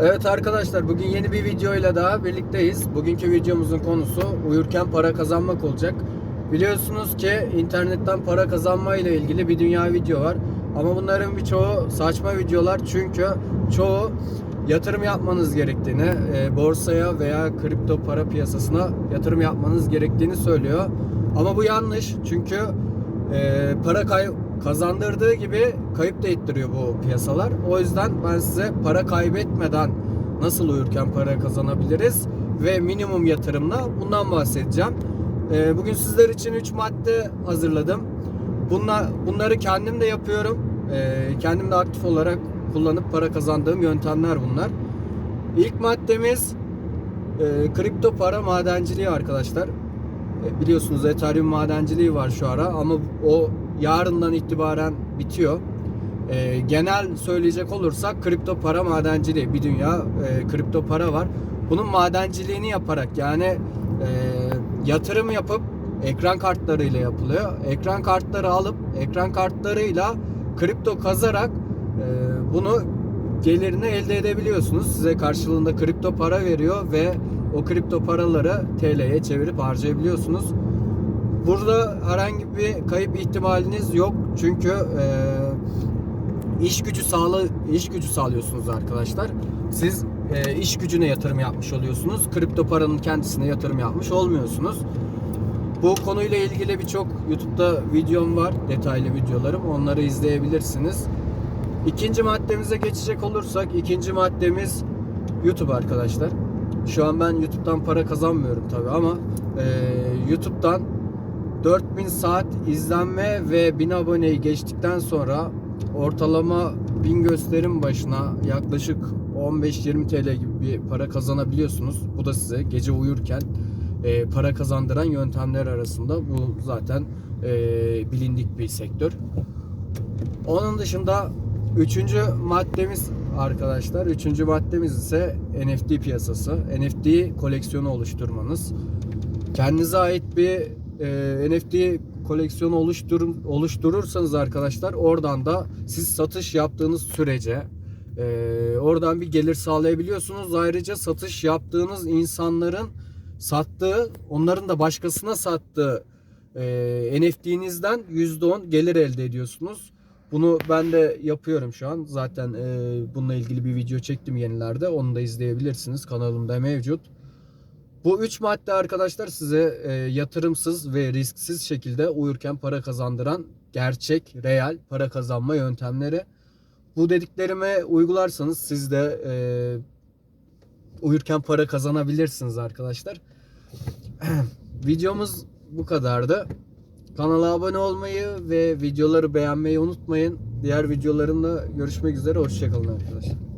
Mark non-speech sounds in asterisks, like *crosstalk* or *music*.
Evet arkadaşlar bugün yeni bir videoyla daha birlikteyiz. Bugünkü videomuzun konusu uyurken para kazanmak olacak. Biliyorsunuz ki internetten para kazanma ile ilgili bir dünya video var. Ama bunların birçoğu saçma videolar çünkü çoğu yatırım yapmanız gerektiğini, e, borsaya veya kripto para piyasasına yatırım yapmanız gerektiğini söylüyor. Ama bu yanlış çünkü e, para kay kazandırdığı gibi kayıp da ettiriyor bu piyasalar. O yüzden ben size para kaybetmeden nasıl uyurken para kazanabiliriz ve minimum yatırımla bundan bahsedeceğim. E, bugün sizler için 3 madde hazırladım. Bunlar, bunları kendim de yapıyorum. E, kendim de aktif olarak kullanıp para kazandığım yöntemler bunlar. İlk maddemiz e, kripto para madenciliği arkadaşlar. E, biliyorsunuz Ethereum madenciliği var şu ara ama o yarından itibaren bitiyor. E, genel söyleyecek olursak kripto para madenciliği bir dünya e, kripto para var. Bunun madenciliğini yaparak yani e, yatırım yapıp ekran kartlarıyla yapılıyor. Ekran kartları alıp ekran kartlarıyla kripto kazarak e, bunu gelirini elde edebiliyorsunuz. Size karşılığında kripto para veriyor ve o kripto paraları TL'ye çevirip harcayabiliyorsunuz. Burada herhangi bir kayıp ihtimaliniz yok. Çünkü e, iş gücü sağla iş gücü sağlıyorsunuz arkadaşlar. Siz e, iş gücüne yatırım yapmış oluyorsunuz. Kripto paranın kendisine yatırım yapmış olmuyorsunuz. Bu konuyla ilgili birçok YouTube'da videom var, detaylı videolarım. Onları izleyebilirsiniz. İkinci maddemize geçecek olursak, ikinci maddemiz YouTube arkadaşlar. Şu an ben YouTube'dan para kazanmıyorum tabi ama e, YouTube'dan 4000 saat izlenme ve 1000 aboneyi geçtikten sonra ortalama 1000 gösterim başına yaklaşık 15-20 TL gibi bir para kazanabiliyorsunuz. Bu da size gece uyurken e, para kazandıran yöntemler arasında bu zaten e, bilindik bir sektör. Onun dışında üçüncü maddemiz arkadaşlar. Üçüncü maddemiz ise NFT piyasası. NFT koleksiyonu oluşturmanız. Kendinize ait bir e, NFT koleksiyonu oluştur, oluşturursanız arkadaşlar oradan da siz satış yaptığınız sürece e, oradan bir gelir sağlayabiliyorsunuz. Ayrıca satış yaptığınız insanların sattığı, onların da başkasına sattığı e, NFT'nizden %10 gelir elde ediyorsunuz. Bunu ben de yapıyorum şu an. Zaten e, bununla ilgili bir video çektim yenilerde. Onu da izleyebilirsiniz. Kanalımda mevcut. Bu üç madde arkadaşlar size e, yatırımsız ve risksiz şekilde uyurken para kazandıran gerçek, real para kazanma yöntemleri. Bu dediklerime uygularsanız siz de e, uyurken para kazanabilirsiniz arkadaşlar. *clears throat* Videomuz bu kadardı. Kanala abone olmayı ve videoları beğenmeyi unutmayın. Diğer videolarımda görüşmek üzere. Hoşçakalın arkadaşlar.